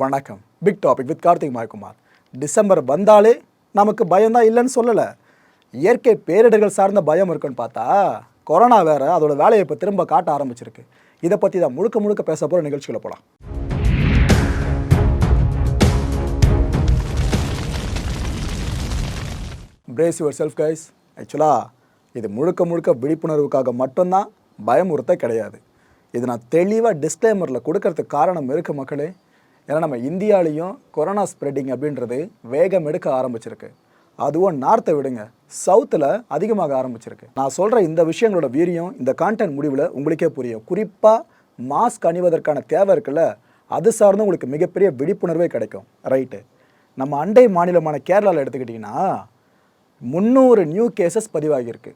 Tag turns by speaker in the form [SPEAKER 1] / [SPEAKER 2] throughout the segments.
[SPEAKER 1] வணக்கம். Big topic with Karthik Mayakumar. December வந்தாலே நமக்கு பயம்தான் இல்லைன்னு சொல்லலை. இயற்கை பேரிடர்கள் சார்ந்த பயம் இருக்குன்னு பார்த்தா கொரோனா வேறு அதோட வேலையை இப்போ திரும்ப காட்ட ஆரம்பிச்சிருக்கு. இதை பற்றி தான் முழுக்க முழுக்க பேச போகிற நிகழ்ச்சிகளை போகலாம் பிரேஸ் யுவர் செல்ஃப் கைஸ் ஆக்சுவலாக இது முழுக்க முழுக்க விழிப்புணர்வுக்காக மட்டும்தான் பயமுறுத்த கிடையாது. இது நான் தெளிவாக டிஸ்க்ளைமரில் கொடுக்கறதுக்கு காரணம் இருக்கு மக்களே. ஏன்னா நம்ம இந்தியாலேயும் கொரோனா ஸ்ப்ரெட்டிங் அப்படின்றது வேகம் எடுக்க ஆரம்பிச்சிருக்கு. அதுவும் நார்த்தை விடுங்க சவுத்தில் அதிகமாக ஆரம்பிச்சிருக்கு. நான் சொல்கிற இந்த விஷயங்களோட வீரியம் இந்த கான்டென்ட் முடிவில் உங்களுக்கே புரியும். குறிப்பாக மாஸ்க் அணிவதற்கான தேவை இருக்குல்ல அது சார்ந்து உங்களுக்கு மிகப்பெரிய விழிப்புணர்வே கிடைக்கும். ரைட்டு நம்ம அண்டை மாநிலமான கேரளாவில் எடுத்துக்கிட்டிங்கன்னா முந்நூறு நியூ கேசஸ் பதிவாகியிருக்கு.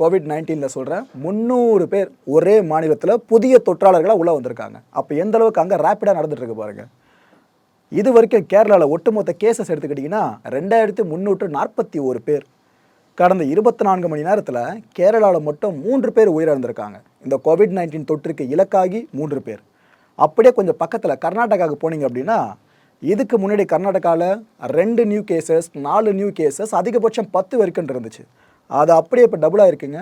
[SPEAKER 1] கோவிட் நைன்டீனில் சொல்கிறேன் முந்நூறு பேர் ஒரே மாநிலத்தில் புதிய தொற்றாளர்களாக உள்ளே வந்திருக்காங்க. அப்போ எந்த அளவுக்கு அங்கே ரேப்பிடாக நடந்துகிட்ருக்கு பாருங்கள் இது வரைக்கும் கேரளாவில் ஒட்டுமொத்த கேசஸ் எடுத்துக்கிட்டிங்கன்னா ரெண்டாயிரத்தி முந்நூற்று நாற்பத்தி ஒரு பேர். கடந்த இருபத்தி நான்கு மணி நேரத்தில் கேரளாவில் மட்டும் மூன்று பேர் உயிரிழந்திருக்காங்க. இந்த கோவிட் நைன்டீன் தொற்றுக்கு இலக்காகி மூன்று பேர். அப்படியே கொஞ்சம் பக்கத்தில் கர்நாடகாவுக்கு போனீங்க அப்படின்னா இதுக்கு முன்னாடி கர்நாடகாவில் ரெண்டு நியூ கேசஸ் நாலு நியூ கேசஸ் அதிகபட்சம் பத்து வரைக்கும் இருந்துச்சு. அது அப்படியே இப்போ டபுளாக இருக்குங்க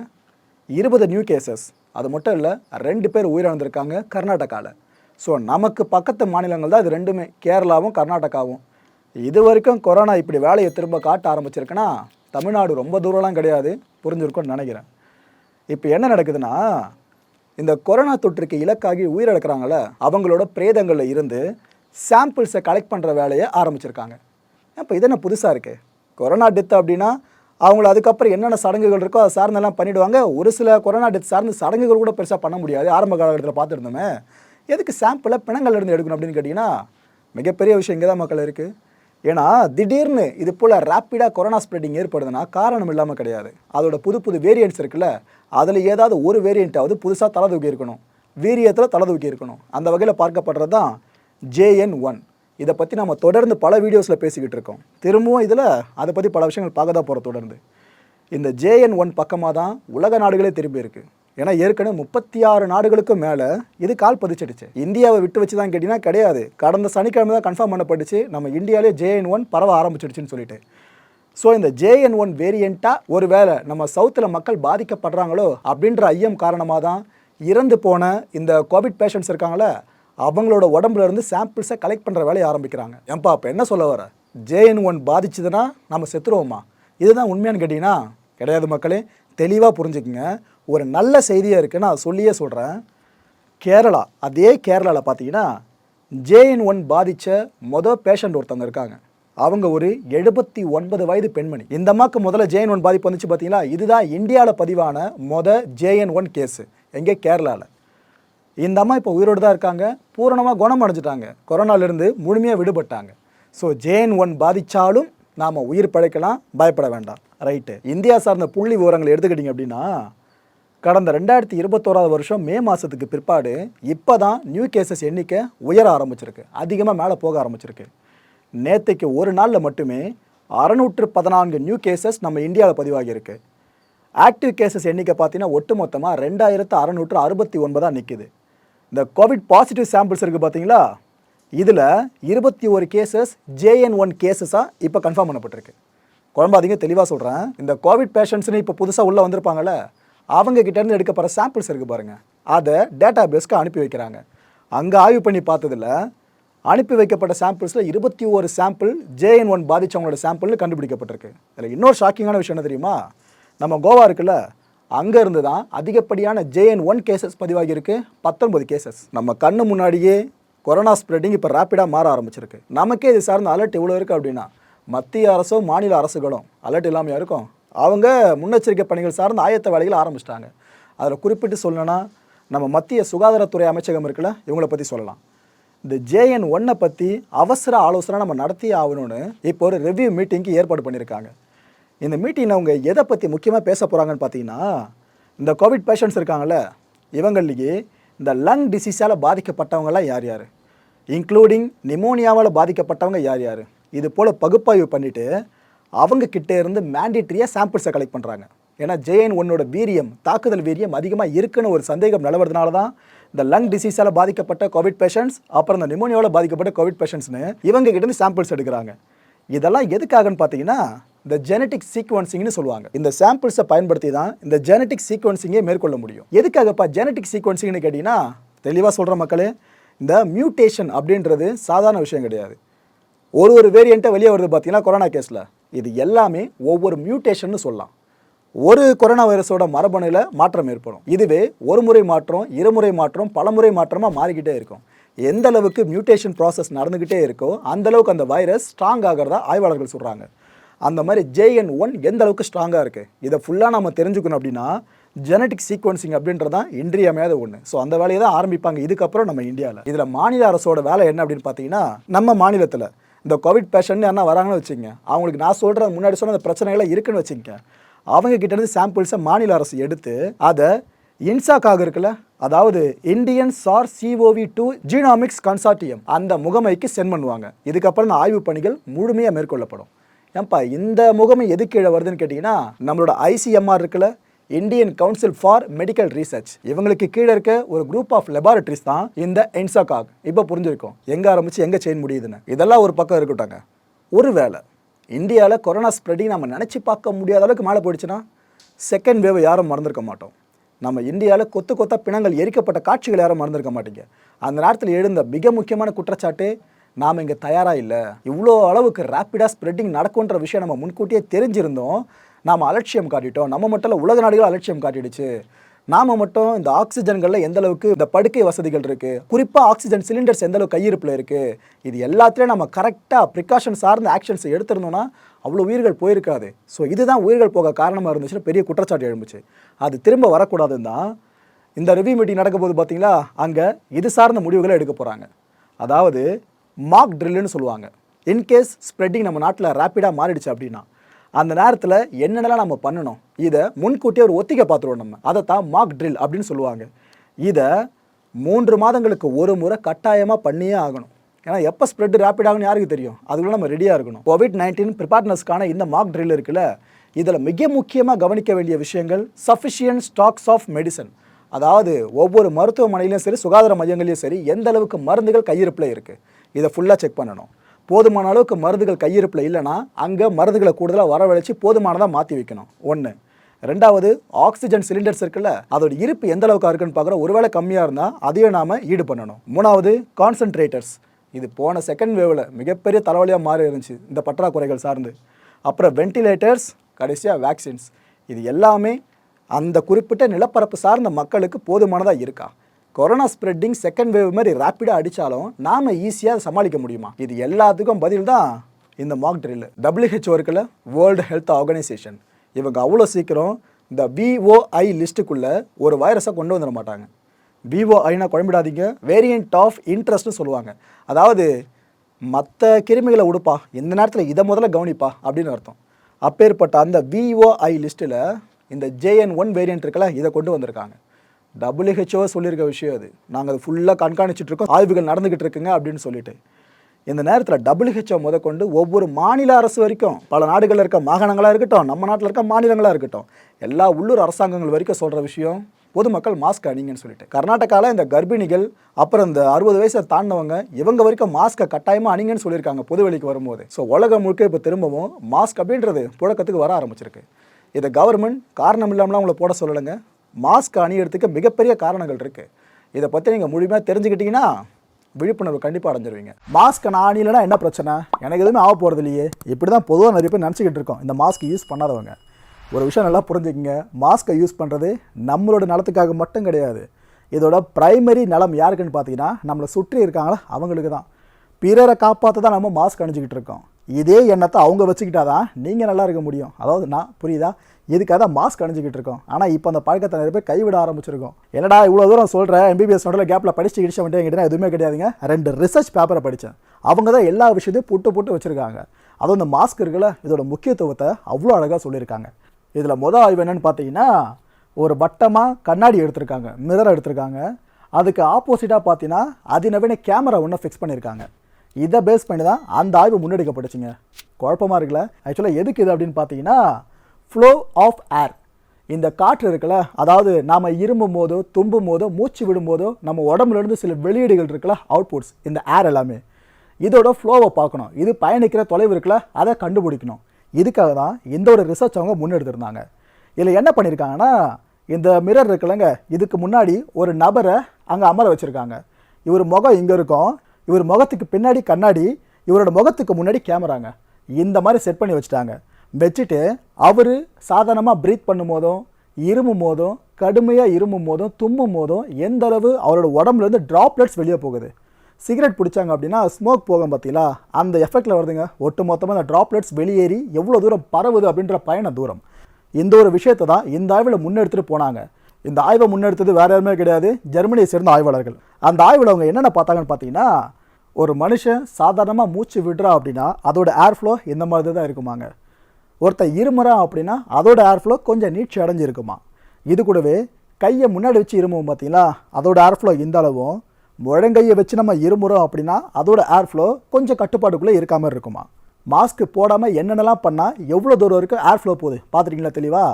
[SPEAKER 1] இருபது நியூ கேசஸ் அது மட்டும் இல்லை ரெண்டு பேர் உயிரிழந்திருக்காங்க கர்நாடகாவில் ஸோ நமக்கு பக்கத்து மாநிலங்கள் தான் இது ரெண்டுமே. கேரளாவும் கர்நாடகாவும். இது வரைக்கும் கொரோனா இப்படி வேலையை திரும்ப காட்ட ஆரம்பிச்சிருக்குன்னா தமிழ்நாடு ரொம்ப தூரம்லாம் கிடையாது. புரிஞ்சிருக்கும்னு நினைக்கிறேன். இப்போ என்ன நடக்குதுன்னா இந்த கொரோனா தொற்றுக்கு இலக்காகி உயிரிழக்கிறாங்கள அவங்களோட பிரேதங்களில் இருந்து சாம்பிள்ஸை கலெக்ட் பண்ணுற வேலையை ஆரம்பிச்சிருக்காங்க. இப்போ இது என்ன புதுசாக இருக்குது கொரோனா டெத் அப்படின்னா அவங்கள அதுக்கப்புறம் என்னென்ன சடங்குகள் இருக்கோ அதை சார்ந்தெல்லாம் பண்ணிவிடுவாங்க ஒரு சில கொரோனா டெத் சார்ந்த சடங்குகள் கூட பெருசாக பண்ண முடியாது. ஆரம்ப காலகட்டத்தில் பார்த்துருந்தோமே. எதுக்கு சாம்பிளை பிணங்கள்ல இருந்து எடுக்கணும் அப்படின்னு கேட்டிங்கன்னா மிகப்பெரிய விஷயம் இங்கே தான் மக்கள் இருக்குது ஏன்னா திடீர்னு இது போல் ரேப்பிடாக கொரோனா ஸ்ப்ரெட்டிங் ஏற்படுதுன்னா காரணம் இல்லாமல் கிடையாது. அதோட புது புது வேரியன்ட்ஸ் இருக்குல்ல அதில் ஏதாவது ஒரு வேரியண்ட்டாவது புதுசாக தலை தூக்கி இருக்கணும். வீரியத்தில் தலை தூக்கி இருக்கணும். அந்த வகையில் பார்க்கப்படுறது தான் ஜேஎன் ஒன் இதை பற்றி நம்ம தொடர்ந்து பல வீடியோஸில் பேசிக்கிட்டு இருக்கோம். திரும்பவும் இதில் அதை பற்றி பல விஷயங்கள் பார்க்க தான் போகிறோம் தொடர்ந்து. இந்த ஜேஎன் ஒன் பக்கமாக தான் உலக நாடுகளே திரும்பி இருக்கு. ஏன்னா ஏற்கனவே முப்பத்தி ஆறு நாடுகளுக்கும் மேலே இது கால் பதிச்சிடுச்சு. இந்தியாவை விட்டு வச்சு தான் கேட்டிங்கன்னா கிடையாது. கடந்த சனிக்கிழமை தான் கன்ஃபார்ம் பண்ணப்பட்டுச்சு. நம்ம இந்தியாவிலே ஜேஎன் ஒன் பரவ ஆரம்பிச்சிடுச்சுன்னு சொல்லிட்டு. ஸோ இந்த ஜேஎன் ஒன் வேரியண்ட்டாக ஒரு வேளை நம்ம சவுத்தில் மக்கள் பாதிக்கப்படுறாங்களோ அப்படின்ற ஐயம் காரணமாக தான் இறந்து போன இந்த கோவிட் பேஷண்ட்ஸ் இருக்காங்களே அவங்களோட உடம்புல இருந்து சாம்பிள்ஸை கலெக்ட் பண்ணுற வேலையை ஆரம்பிக்கிறாங்க. ஏன்பா அப்போ என்ன சொல்ல வர? ஜேஎன் ஒன் பாதிச்சதுன்னா நம்ம செத்துருவோமா? இதுதான் உண்மையானு கேட்டிங்கன்னா கிடையாது மக்களே தெளிவாக புரிஞ்சுக்குங்க. ஒரு நல்ல செய்தியாக இருக்குது நான் சொல்லியே சொல்கிறேன் கேரளா அதே கேரளாவில் பார்த்தீங்கன்னா ஜேஎன் ஒன் பாதித்த மொதல் பேஷண்ட் ஒருத்தவங்க இருக்காங்க. அவங்க ஒரு எழுபத்தி ஒன்பது வயது பெண்மணி. இந்த அம்மாவுக்கு முதல்ல ஜேஎன் ஒன் பாதிப்பு வந்துச்சு பார்த்தீங்களா இதுதான் இந்தியாவில் பதிவான மொதல் ஜேஎன் ஒன் கேஸு எங்கே கேரளாவில் இந்த அம்மா இப்போ உயிரோடு தான் இருக்காங்க. பூரணமாக குணம் அடைஞ்சிட்டாங்க கொரோனாலேருந்து முழுமையாக விடுபட்டாங்க. ஸோ ஜேஎன் ஒன் பாதித்தாலும் நாம் உயிர் பழைக்கலாம் பயப்பட வேண்டாம். ரைட்டு இந்தியா சார்ந்த புள்ளி விவரங்கள் எடுத்துக்கிட்டிங்க அப்படின்னா கடந்த ரெண்டாயிரத்தி இருபத்தோராவது வருஷம் மே மாதத்துக்கு பிற்பாடு இப்போ தான் நியூ கேசஸ் எண்ணிக்கை உயர ஆரம்பிச்சிருக்கு. அதிகமாக மேலே போக ஆரம்பிச்சிருக்கு. நேற்றுக்கு ஒரு நாளில் மட்டுமே அறநூற்று பதினான்கு நியூ கேசஸ் நம்ம இந்தியாவில் பதிவாகியிருக்கு. ஆக்டிவ் கேசஸ் எண்ணிக்கை பார்த்தீங்கன்னா ஒட்டுமொத்தமாக ரெண்டாயிரத்து அறநூற்று அறுபத்தி ஒன்பதாக நிற்கிது இந்த கோவிட் பாசிட்டிவ் சாம்பிள்ஸ் இருக்குது பார்த்தீங்களா? இதில் இருபத்தி ஒரு கேசஸ் ஜேஎன் ஒன் கேசஸாக இப்போ கன்ஃபார்ம் பண்ணப்பட்டிருக்கு. குழம்பாதீங்க தெளிவாக சொல்கிறேன் இந்த கோவிட் பேஷண்ட்ஸ்னு இப்போ புதுசாக உள்ளே வந்திருப்பாங்களே அவங்க கிட்டேருந்து எடுக்கப்படுற சாம்பிள்ஸ் இருக்குது பாருங்கள் அதை டேட்டா பேஸ்க்கு அனுப்பி வைக்கிறாங்க. அங்கே ஆய்வு பண்ணி பார்த்ததில் அனுப்பி வைக்கப்பட்ட சாம்பிள்ஸில் இருபத்தி ஒரு சாம்பிள் ஜேஎன் ஒன் பாதித்தவங்களோட சாம்பிள்னு கண்டுபிடிக்கப்பட்டிருக்கு. அதில் இன்னொரு ஷாக்கிங்கான விஷயம் என்ன தெரியுமா? நம்ம கோவா இருக்குல்ல அங்கே இருந்து தான் அதிகப்படியான ஜேஎன் ஒன் கேசஸ் பதிவாகியிருக்கு. பத்தொன்பது கேசஸ் நம்ம கண்ணு முன்னாடியே கொரோனா ஸ்ப்ரெட்டிங் இப்போ ரேப்பிடாக மாற ஆரம்பிச்சிருக்கு. நமக்கே இது சார்ந்த அலர்ட் இவ்வளோ இருக்குது அப்படின்னா மத்திய அரசோ மாநில அரசுகளும் அலர்ட் இல்லாமல் இருக்கும்? அவங்க முன்னெச்சரிக்கை பணிகள் சார்ந்த ஆயத்த வேலைகள் ஆரம்பிச்சிட்டாங்க. அதில் குறிப்பிட்டு சொல்லணும்னா நம்ம மத்திய சுகாதாரத்துறை அமைச்சகம் இருக்குல்ல இவங்கள பற்றி சொல்லலாம். இந்த ஜேஎன் ஒன்னை பற்றி அவசர ஆலோசனை நம்ம நடத்தியே ஆகணும்னு இப்போ ஒரு ரிவ்யூ மீட்டிங்க்கு ஏற்பாடு பண்ணியிருக்காங்க. இந்த மீட்டிங்கில் அவங்க எதை பற்றி முக்கியமாக பேச போகிறாங்கன்னு பார்த்தீங்கன்னா இந்த கோவிட் பேஷண்ட்ஸ் இருக்காங்கல்ல இவங்களையே இந்த லங் டிசீஸால் பாதிக்கப்பட்டவங்கலாம் யார் யார்? இன்க்ளூடிங் நிமோனியாவால் பாதிக்கப்பட்டவங்க யார் யார்? இது போல் பகுப்பாய்வு பண்ணிவிட்டு அவங்க கிட்டே இருந்து மேண்டிட்ரியாக சாம்பிள்ஸை கலெக்ட் பண்ணுறாங்க ஏன்னா ஜேஎன் ஒன்னோட வீரியம் தாக்குதல் வீரியம் அதிகமாக இருக்குன்னு ஒரு சந்தேகம் நிலவறதுனால தான் இந்த லங் டிசீஸால் பாதிக்கப்பட்ட கோவிட் பேஷண்ட்ஸ் அப்புறம் இந்த நிமோனியாவில் பாதிக்கப்பட்ட கோவிட் பேஷண்ட்ஸ்னு இவங்க கிட்டேருந்து சாம்பிள்ஸ் எடுக்கிறாங்க. இதெல்லாம் எதுக்காகன்னு பார்த்தீங்கன்னா இந்த ஜெனட்டிக் சீக்வன்சிங்னு சொல்லுவாங்க. இந்த சாம்பிள்ஸை பயன்படுத்தி தான் இந்த ஜெனட்டிக் சீக்வன்சிங்கே மேற்கொள்ள முடியும். எதுக்காகப்பா ஜெனட்டிக் சீக்வன்சிங்னு கேட்டிங்கன்னா தெளிவாக சொல்கிற மக்களே இந்த மியூட்டேஷன் அப்படின்றது சாதாரண விஷயம் கிடையாது. ஒரு ஒரு வேரியண்ட்டை வெளியே வருது பார்த்தீங்கன்னா கொரோனா கேஸில் இது எல்லாமே ஒவ்வொரு மியூட்டேஷன்னு சொல்லலாம். ஒரு கொரோனா வைரஸோட மரபணுல மாற்றம் ஏற்படும். இதுவே ஒரு முறை மாற்றம் இருமுறை மாற்றம் பலமுறை மாற்றமாக மாறிக்கிட்டே இருக்கும். எந்த அளவுக்கு மியூட்டேஷன் ப்ராசஸ் நடந்துக்கிட்டே இருக்கோ அந்த அளவுக்கு அந்த வைரஸ் ஸ்ட்ராங் ஆகிறதா ஆய்வாளர்கள் சொல்கிறாங்க அந்த மாதிரி ஜேஎன் ஒன் எந்த அளவுக்கு ஸ்ட்ராங்காக இருக்குது இதை ஃபுல்லாக நம்ம தெரிஞ்சுக்கணும் அப்படின்னா ஜெனட்டிக் சீக்வன்சிங் அப்படின்றது தான் இன்றியமையாத ஒன்று ஸோ அந்த வேலையை தான் ஆரம்பிப்பாங்க. இதுக்கப்புறம் நம்ம இந்தியாவில் இதில் மாநில அரசோட வேலை என்ன அப்படின்னு பார்த்தீங்கன்னா நம்ம மாநிலத்தில் இந்த கோவிட் பேஷண்ட் யாரா வராங்கன்னு வச்சுங்க அவங்களுக்கு நான் சொல்கிற முன்னாடி சொன்ன அந்த பிரச்சனைகளை இருக்குன்னு வச்சுங்க அவங்க கிட்டேருந்து சாம்பிள்ஸை மாநில அரசு எடுத்து அதை இன்சாக்காக இருக்குல்ல அதாவது Indian SARS CoV two genomics consortium அந்த முகமைக்கு சென்ட் பண்ணுவாங்க. இதுக்கப்புறம் இந்த ஆய்வு பணிகள் முழுமையாக மேற்கொள்ளப்படும். ஏன்பா இந்த முகமை எது கீழே வருதுன்னு கேட்டிங்கன்னா நம்மளோட ஐசிஎம்ஆர் இருக்குல்ல Indian council for medical research இவங்களுக்கு கீழே இருக்க ஒரு குரூப் ஆஃப் லெபார்டரிஸ் தான் இந்த என்சாகாக் இப்போ புரிஞ்சிருக்கும். எங்கே ஆரம்பிச்சு எங்கே செயின் முடியுதுன்னு. இதெல்லாம் ஒரு பக்கம் இருக்கட்டாங்க ஒருவேளை இந்தியாவில் கொரோனா ஸ்ப்ரெட்டிங் நம்ம நினச்சி பார்க்க முடியாத அளவுக்கு மேலே போயிடுச்சுன்னா செகண்ட் வேவ் யாரும் மறந்துருக்க மாட்டோம். நம்ம இந்தியாவில் கொத்து கொத்தா பிணங்கள் எரிக்கப்பட்ட காட்சிகள் யாரும் மறந்துருக்க மாட்டீங்க. அந்த நேரத்தில் எழுந்த மிக முக்கியமான குற்றச்சாட்டு நாம் இங்கே தயாராக இல்லை. இவ்வளோ அளவுக்கு ரேப்பிடாக ஸ்ப்ரெட்டிங் நடக்குன்ற விஷயம் நம்ம முன்கூட்டியே தெரிஞ்சிருந்தோம். நாம் அலட்சியம் காட்டிட்டோம். நம்ம மட்டும் இல்லை உலக நாடுகள் அலட்சியம் காட்டிடுச்சு. நாம் மட்டும் இந்த ஆக்சிஜன்களில் எந்த அளவுக்கு இந்த படுக்கை வசதிகள் இருக்குது குறிப்பாக ஆக்சிஜன் சிலிண்டர்ஸ் எந்த அளவுக்கு கையிருப்பில் இருக்குது இது எல்லாத்துலேயும் நம்ம கரெக்டாக ப்ரிகாஷன் சார்ந்த ஆக்ஷன்ஸ் எடுத்திருந்தோம்னா அவ்வளோ உயிர்கள் போயிருக்காது. ஸோ இதுதான் உயிர்கள் போக காரணமாக இருந்துச்சுன்னு பெரிய குற்றச்சாட்டு எழும்புச்சு. அது திரும்ப வரக்கூடாதுன்னு தான் இந்த ரிவ்யூ மீட்டிங் நடக்கும்போது பார்த்தீங்களா அங்கே இது சார்ந்த முடிவுகளை எடுக்க போகிறாங்க அதாவது மார்க் ட்ரில்லுன்னு சொல்லுவாங்க. இன்கேஸ் ஸ்ப்ரெட்டிங் நம்ம நாட்டில் ரேப்பிடாக மாறிடுச்சு அப்படின்னா அந்த நேரத்தில் என்னென்னலாம் நம்ம பண்ணணும்? இதை முன்கூட்டியே ஒரு ஒத்திகை பார்த்துருவோம் நம்ம. அதை தான் மார்க் ட்ரில் அப்படின்னு சொல்லுவாங்க. இதை மூன்று மாதங்களுக்கு ஒரு முறை கட்டாயமாக பண்ணியே ஆகணும். ஏன்னா எப்போ ஸ்ப்ரெட் ரேப்பிட் ஆகும்னு யாருக்கு தெரியும்? அதுக்குள்ள நம்ம ரெடியாக இருக்கணும். கோவிட் நைன்டீன் ப்ரிப்பேர்னஸ்க்கான இந்த மார்க் ட்ரில் இருக்குல்ல இதில் மிக முக்கியமாக கவனிக்க வேண்டிய விஷயங்கள் சஃபிஷியன்ட் ஸ்டாக்ஸ் ஆஃப் மெடிசன் அதாவது ஒவ்வொரு மருத்துவமனையிலும் சரி சுகாதார மையங்களையும் சரி எந்த அளவுக்கு மருந்துகள் கையிருப்பில் இருக்குது இதை ஃபுல்லாக செக் பண்ணணும். போதுமான அளவுக்கு மருந்துகள் கையிருப்பில் இல்லைன்னா அங்கே மருந்துகளை கூடுதலாக வரவழைச்சு போதுமானதாக மாற்றி வைக்கணும். ஒன்று. ரெண்டாவது ஆக்சிஜன் சிலிண்டர்ஸ் இருக்குல்ல அதோட இருப்பு எந்த அளவுக்கு இருக்குன்னு பார்க்குறோம் ஒருவேளை கம்மியாக இருந்தால் அதையும் நாம் ஈடு பண்ணணும் மூணாவது கான்சன்ட்ரேட்டர்ஸ் இது போன செகண்ட் வேவில் மிகப்பெரிய தலைவலியாக மாறி இருந்துச்சு இந்த பற்றாக்குறைகள் சார்ந்து. அப்புறம் வென்டிலேட்டர்ஸ் கடைசியாக வேக்சின்ஸ் இது எல்லாமே அந்த குறிப்பிட்ட நிலப்பரப்பு சார்ந்த மக்களுக்கு போதுமானதாக இருக்கா? கொரோனா ஸ்ப்ரெட்டிங் செகண்ட் வேவ் மாதிரி ரேப்பிடாக அடித்தாலும் நாம் ஈஸியாக சமாளிக்க முடியுமா? இது எல்லாத்துக்கும் பதில் தான் இந்த மாக் ட்ரில் டபிள்யூஹெச்ஓ இருக்குல்ல வேர்ல்டு ஹெல்த் ஆர்கனைசேஷன் இவங்க அவ்வளோ சீக்கிரம் இந்த விஓஐ லிஸ்ட்டுக்குள்ளே ஒரு வைரஸை கொண்டு வந்துட மாட்டாங்க. விஓஐனா குழம்பிடாதீங்க. வேரியண்ட் ஆஃப் இன்ட்ரெஸ்ட்னு சொல்லுவாங்க. அதாவது மற்ற கிருமிகளை உடுப்பா. இந்த நேரத்தில் இதை முதல்ல கவனிப்பா அப்படின்னு அர்த்தம். அப்பேற்பட்ட அந்த விஓஐ லிஸ்ட்டில் இந்த ஜேஎன் ஒன் வேரியன்ட் இருக்குல்ல இதை கொண்டு வந்திருக்காங்க. டபிள்யூஹெச்ஓ சொல்லியிருக்க விஷயம் அது. நாங்கள் அது ஃபுல்லாக கண்காணிச்சிட்டு இருக்கோம் ஆய்வுகள் நடந்துக்கிட்டு இருக்குங்க அப்படின்னு சொல்லிட்டு. இந்த நேரத்தில் டபிள்யூஹெச்ஓ முதற்கொண்டு ஒவ்வொரு மாநில அரசு வரைக்கும் பல நாடுகளில் இருக்க மாகாணங்களாக இருக்கட்டும் நம்ம நாட்டில் இருக்க மாநிலங்களாக இருக்கட்டும் எல்லா உள்ளூர் அரசாங்கங்கள் வரைக்கும் சொல்கிற விஷயம் பொதுமக்கள் மாஸ்க் அணிங்கன்னு சொல்லிட்டு. கர்நாடகாவில் இந்த கர்ப்பிணிகள் அப்புறம் இந்த அறுபது வயசை தாண்டவங்க இவங்க வரைக்கும் மாஸ்க்கை கட்டாயமாக அணிங்கன்னு சொல்லியிருக்காங்க பொதுவெளிக்கு வரும்போது. ஸோ உலகம் முழுக்க இப்போ திரும்பவும் மாஸ்க் அப்படின்றது புழக்கத்துக்கு வர ஆரம்பிச்சிருக்கு. இதை கவர்மெண்ட் காரணம் இல்லாமலாம் அவங்கள போட சொல்லலைங்க. மாஸ்க் அணியறதுக்கு மிகப்பெரிய காரணங்கள் இருக்குது இதை பற்றி நீங்கள் முழுமையாக தெரிஞ்சுக்கிட்டீங்கன்னா விழிப்புணர்வு கண்டிப்பாக அடைஞ்சிருவீங்க. மாஸ்க் நான் அணியலைன்னா என்ன பிரச்சனை? எனக்கு எதுவுமே ஆக போகிறது இல்லையே. இப்படி தான் பொதுவாக நிறைய பேர் நினச்சிக்கிட்டு இருக்கோம். இந்த மாஸ்க் யூஸ் பண்ணாதவங்க. ஒரு விஷயம் நல்லா புரிஞ்சுக்கங்க. மாஸ்க்கை யூஸ் பண்ணுறது நம்மளோட நலத்துக்காக மட்டும் கிடையாது. இதோட ப்ரைமரி நலம் யாருக்குன்னு பார்த்தீங்கன்னா நம்மளை சுற்றி இருக்காங்களா அவங்களுக்கு தான் பிறரை காப்பாற்ற தான் நம்ம மாஸ்க் அணிஞ்சிக்கிட்டு இருக்கோம். இதே எண்ணத்தை அவங்க வச்சுக்கிட்டா தான் நீங்கள் நல்லா இருக்க முடியும். அதாவது நான் புரியுதா? இதுக்காக தான் மாஸ்க் அணிஞ்சிக்கிட்டு இருக்கோம். ஆனால் இப்போ அந்த பழக்கத்தை நிறைய பேர் கைவிட ஆரம்பிச்சிருக்கோம். என்னடா இவ்வளோ தூரம் சொல்கிறேன் எம்பிபிஎஸ் நோட்டில் கேப்பில் படிச்சு கிடிச்ச வந்துட்டு எதுவுமே கிடையாதுங்க. ரெண்டு ரிசர்ச் பேப்பரை படித்தேன் அவங்க தான் எல்லா விஷயத்தையும் புட்டு புட்டு வச்சுருக்காங்க. அதுவும் இந்த மாஸ்க் இருக்குல்ல இதோட முக்கியத்துவத்தை அவ்வளோ அழகாக சொல்லியிருக்காங்க. இதில் மொதல் ஆய்வு என்னென்னு பார்த்தீங்கன்னா ஒரு வட்டமாக கண்ணாடி எடுத்திருக்காங்க மிரர் எடுத்திருக்காங்க. அதுக்கு ஆப்போசிட்டாக பார்த்தீங்கன்னா அதிநவீன கேமரா ஒன்று ஃபிக்ஸ் பண்ணியிருக்காங்க. இதை பேஸ் பண்ணி தான் அந்த ஆய்வு முன்னெடுக்கப்பட்டுச்சுங்க. குழப்பமாக இருக்குல்ல? ஆக்சுவலாக எதுக்கு இது அப்படின்னு பார்த்தீங்கன்னா ஃப்ளோ ஆஃப் ஏர் இந்த காற்று இருக்குல்ல அதாவது நாம் இருமும் போதோ தும்பும் போதோ மூச்சு விடும் போதோ நம்ம உடம்புலேருந்து சில வெளியீடுகள் இருக்குல்ல அவுட்புட்ஸ் இந்த ஏர் எல்லாமே. இதோட ஃப்ளோவை பார்க்கணும். இது பயணிக்கிற தொலைவு இருக்குல்ல அதை கண்டுபிடிக்கணும். இதுக்காக தான் இந்த ஒரு ரிசர்ச் அவங்க முன்னெடுத்திருந்தாங்க. இதில் என்ன பண்ணியிருக்காங்கன்னா இந்த மிரர் இருக்குல்லங்க இதுக்கு முன்னாடி ஒரு நபரை அங்கே அமர வச்சுருக்காங்க. இவர் முகம் இங்கே இருக்கும் இவர் முகத்துக்கு பின்னாடி கண்ணாடி இவரோட முகத்துக்கு முன்னாடி கேமராங்க. இந்த மாதிரி செட் பண்ணி வச்சுட்டாங்க. வச்சுட்டு அவர் சாதாரணமாக ப்ரீத் பண்ணும் போதும் இருமும் போதும் கடுமையாக இருமும் போதும் தும்மும் போதும் எந்த அளவு அவரோட உடம்புலேருந்து ட்ராப்லெட்ஸ் வெளியே போகுது. சிகரெட் பிடிச்சாங்க அப்படின்னா ஸ்மோக் போகும் பார்த்தீங்களா? அந்த எஃபெக்டில் வருதுங்க. ஒட்டு மொத்தமாக அந்த ட்ராப்லெட்ஸ் வெளியேறி எவ்வளோ தூரம் பரவுது அப்படின்ற பயண தூரம். இந்த ஒரு விஷயத்தை தான் இந்த ஆய்வில் முன்னெடுத்துகிட்டு போனாங்க. இந்த ஆய்வை முன்னெடுத்தது வேற யாருமே கிடையாது ஜெர்மனியை சேர்ந்த ஆய்வாளர்கள். அந்த ஆய்வில் அவங்க என்னென்ன பார்த்தாங்கன்னு பார்த்தீங்கன்னா ஒரு மனுஷன் சாதாரணமாக மூச்சு விடுறா அப்படின்னா அதோட ஏர் ஃப்ளோ இந்த மாதிரி தான் இருக்குமாங்க. ஒருத்தன் இருமுறான் அப்படின்னா அதோட ஏர் ஃப்ளோ கொஞ்சம் நீட்சி அடைஞ்சிருக்குமா இது கூடவே கையை முன்னாடி வச்சு இருமுவோம் பார்த்தீங்களா? அதோட ஏர் ஃப்ளோ இந்த அளவும் முழங்கையை வச்சு நம்ம இருமுறோம் அப்படின்னா அதோட ஏர் ஃப்ளோ கொஞ்சம் கட்டுப்பாட்டுக்குள்ளே இருக்காமல் இருக்குமா மாஸ்க் போடாமல் என்னென்னலாம் பண்ணால் எவ்வளோ தூரம் வரைக்கும் ஏர் ஃப்ளோ போகுது? பார்த்துருக்கீங்களா தெளிவாக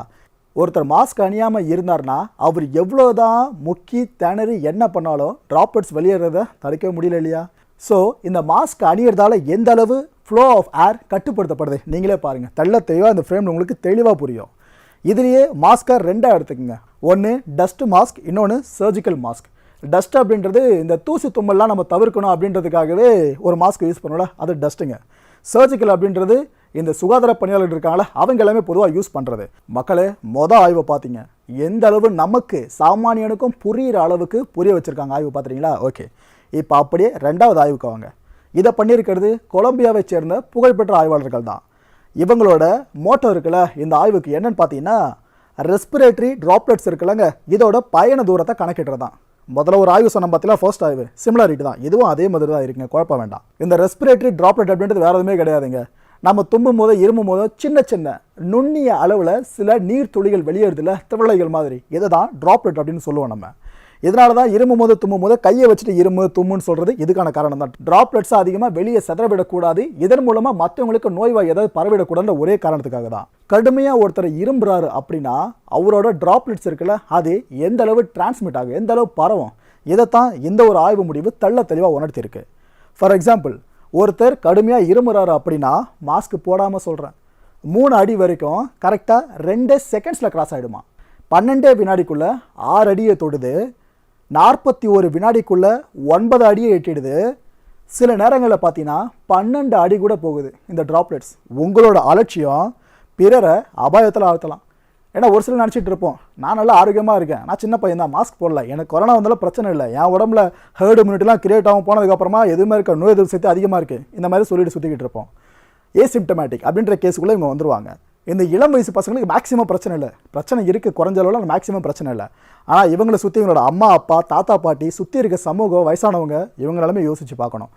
[SPEAKER 1] ஒருத்தர் மாஸ்க் அணியாமல் இருந்தார்னா அவர் எவ்வளோ தான் முக்கி திணறி என்ன பண்ணாலும் ட்ராப்லெட்ஸ் வெளியேறத தடுக்கவே முடியல இல்லையா? ஸோ இந்த மாஸ்க் அணியறதால எந்த அளவு ஃப்ளோ ஆஃப் ஏர் கட்டுப்படுத்தப்படுது? நீங்களே பாருங்கள் தெள்ள தெளிவாக இந்த ஃப்ரேம் உங்களுக்கு தெளிவாக புரியும். இதுலேயே மாஸ்க்கை ரெண்டாக எடுத்துக்கோங்க. ஒன்று டஸ்ட் மாஸ்க் இன்னொன்று சர்ஜிக்கல் மாஸ்க் டஸ்ட் அப்படின்றது இந்த தூசி தும்மல்லாம் நம்ம தவிர்க்கணும் அப்படின்றதுக்காகவே ஒரு மாஸ்க் யூஸ் பண்ணோம்ல அது டஸ்ட்டுங்க சர்ஜிக்கல் அப்படின்றது இந்த சுகாதார பணியாளர்கள் இருக்காங்களே அவங்க எல்லாமே பொதுவாக யூஸ் பண்ணுறது மக்களே மொதல் ஆய்வை பார்த்தீங்க எந்த அளவு நமக்கு சாமானியனுக்கும் புரிகிற அளவுக்கு புரிய வச்சுருக்காங்க ஆய்வு பார்த்துறீங்களா ஓகே இப்போ அப்படியே ரெண்டாவது ஆய்வுக்கு வாங்க. இதை பண்ணியிருக்கிறது கொலம்பியாவை சேர்ந்த புகழ்பெற்ற ஆய்வாளர்கள் தான். இவங்களோட மோட்டோ இருக்குல்ல இந்த ஆய்வுக்கு என்னன்னு பார்த்தீங்கன்னா ரெஸ்பிரேட்டரி ட்ராப்லெட்ஸ் இருக்குல்லங்க இதோட பயண தூரத்தை கணக்கிடுறது தான் முதல்ல ஒரு ஆய்வு சொன்ன பார்த்தீங்கன்னா ஃபர்ஸ்ட் ஆய்வு. சிமிலாரிட்டி தான். இதுவும் அதே மாதிரி தான் இருக்குங்க. குழப்பம் வேண்டாம். இந்த ரெஸ்பிரேட்டரி ட்ராப்லெட் அப்படின்றது வேறு எதுவுமே கிடையாதுங்க. நம்ம தும்பும் போதோ இருமும் போதோ சின்ன சின்ன நுண்ணிய அளவில் சில நீர் துளிகள் வெளியேறதுல திவளைகள் மாதிரி. இதை தான் ட்ராப்லெட் அப்படின்னு சொல்லுவோம் நம்ம. இதனால தான் இரும்பு முத தும்மு போது கையை வச்சுட்டு இருமு தும்முன்னு சொல்கிறது இதுக்கான காரணம் தான். ட்ராப்லெட்ஸ் அதிகமாக வெளியே செதறவிடக்கூடாது. இதன் மூலமாக மற்றவங்களுக்கு நோய்வாய் ஏதாவது பரவிடக்கூடாதுன்ற ஒரே காரணத்துக்காக தான். கடுமையாக ஒருத்தர் இரும்புறாரு அப்படின்னா அவரோட ட்ராப்லெட்ஸ் இருக்குல்ல அது எந்த அளவு டிரான்ஸ்மிட் ஆகும் எந்த அளவு பரவும் இதைத்தான் இந்த ஒரு ஆய்வு முடிவு தள்ள தெளிவாக உணர்த்திருக்கு ஃபார் எக்ஸாம்பிள் ஒருத்தர் கடுமையாக இருமுறாரு அப்படின்னா மாஸ்க் போடாமல் சொல்கிறேன் மூணு அடி வரைக்கும் கரெக்டாக ரெண்டே செகண்ட்ஸில் கிராஸ் ஆகிடுமா பன்னெண்டே வினாடிக்குள்ளே ஆறு அடியை தொடுது நாற்பத்தி ஒரு வினாடிக்குள்ளே ஒன்பது அடியை எட்டிடுது. சில நேரங்களில் பார்த்தீங்கன்னா பன்னெண்டு அடி கூட போகுது இந்த ட்ராப்லெட்ஸ் உங்களோட அலட்சியம் பிறரை அபாயத்தில் ஆழ்த்தலாம். ஏன்னா ஒரு சிலர் நினச்சிட்டு இருப்போம் நான் நல்லா ஆரோக்கியமாக இருக்கேன் நான் சின்ன பையன் தான் மாஸ்க் போடல எனக்கு கொரோனா வந்தாலும் பிரச்சனை இல்லை என் உடம்புல ஹேர்டு இம்யூனிட்டிலாம் கிரியேட் ஆகும் போனதுக்கப்புறமா எதுவுமே இருக்க நோய் எதிர்ப்பு சக்தி அதிகமாக இருக்குது இந்த மாதிரி சொல்லிட்டு சுற்றிக்கிட்டு இருப்போம். ஏசிம்டமேட்டிக் அப்படின்ற கேஸுக்குள்ளே இவங்க வந்துருவாங்க. இந்த இளம் வயசு பசங்களுக்கு மேக்ஸிமம் பிரச்சனை இல்லை. பிரச்சனை இருக்குது குறைஞ்ச அளவில் மேக்ஸிமம் பிரச்சனை இல்லை. ஆனால் இவங்களை சுற்றி இவங்களோட அம்மா அப்பா தாத்தா பாட்டி சுற்றி இருக்க சமூகம் வயசானவங்க இவங்க யோசித்து பார்க்கணும்.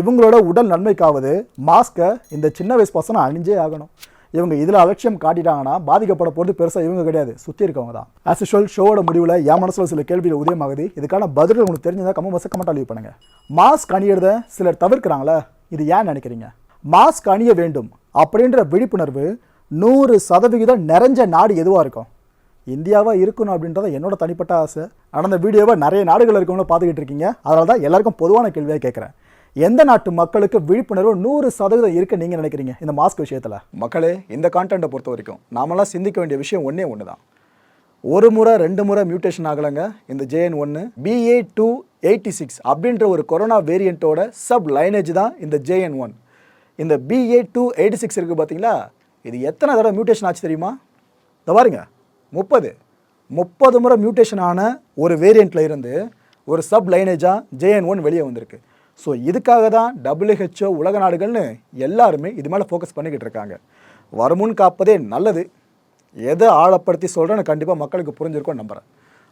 [SPEAKER 1] இவங்களோட உடல் நன்மைக்காவது மாஸ்க்கை இந்த சின்ன வயசு பசங்க அணிஞ்சே ஆகணும். இவங்க இதில் அலட்சியம் காட்டிட்டாங்கன்னா பாதிக்கப்பட போகிறது பெருசாக இவங்க கிடையாது. சுற்றி இருக்கவங்க தான். ஆஸ் யூஷுவல் ஷோவோட முடிவில் என் மனசில் சில கேள்விகள் உதயமாகுது. இதுக்கான பதில்கள் உங்களுக்கு தெரிஞ்சதாக கம்ம பசங்க கமெண்ட் லீவ் பண்ணுங்கள் மாஸ்க் அணியிறத சிலர் தவிர்க்கிறாங்களே இது ஏன் நினைக்கிறீங்க? மாஸ்க் அணிய வேண்டும் அப்படின்ற விழிப்புணர்வு நூறு சதவிகிதம் நிறைஞ்ச நாடு எதுவாக இருக்கும்? இந்தியாவாக இருக்கணும் அப்படின்றத என்னோட தனிப்பட்ட ஆசை. ஆனால் அந்த வீடியோவை நிறைய நாடுகள் இருக்கவங்களும் பார்த்துக்கிட்டு இருக்கீங்க. அதனால தான் எல்லாருக்கும் பொதுவான கேள்வியாக கேட்குறேன் எந்த நாட்டு மக்களுக்கு விழிப்புணர்வு நூறு சதவீதம் இருக்கு நீங்கள் நினைக்கிறீங்க இந்த மாஸ்க் விஷயத்தில்? மக்களே இந்த கான்டென்ட்டை பொறுத்த வரைக்கும் நாமெல்லாம் சிந்திக்க வேண்டிய விஷயம் ஒன்றே ஒன்று தான் ஒரு முறை ரெண்டு முறை மியூட்டேஷன் ஆகலைங்க. இந்த ஜேஎன் ஒன்று பிஏ டூ எயிட்டி சிக்ஸ் அப்படின்ற ஒரு கொரோனா வேரியண்ட்டோட சப் லைனேஜ் தான் இந்த ஜேஎன் ஒன் இந்த பிஏ டூ எயிட்டி சிக்ஸ் இருக்குது பார்த்தீங்களா இது எத்தனை தடவை மியூட்டேஷன் ஆச்சு தெரியுமா? இந்த பாருங்க. முப்பது. முப்பது முறை மியூட்டேஷன் ஆன ஒரு வேரியண்ட்டில் இருந்து ஒரு சப் லைனேஜாக ஜேஎன் ஒன் வெளியே வந்திருக்கு. ஸோ இதுக்காக தான் டபிள்யூஹெச்ஓ உலக நாடுகள்னு எல்லாருமே இது மேலே ஃபோக்கஸ் பண்ணிக்கிட்டு இருக்காங்க. வருமுன் காப்பதே நல்லது. எதை ஆழப்படுத்தி சொல்கிறேன்னு கண்டிப்பாக மக்களுக்கு புரிஞ்சிருக்கோன்னு நம்புகிறேன்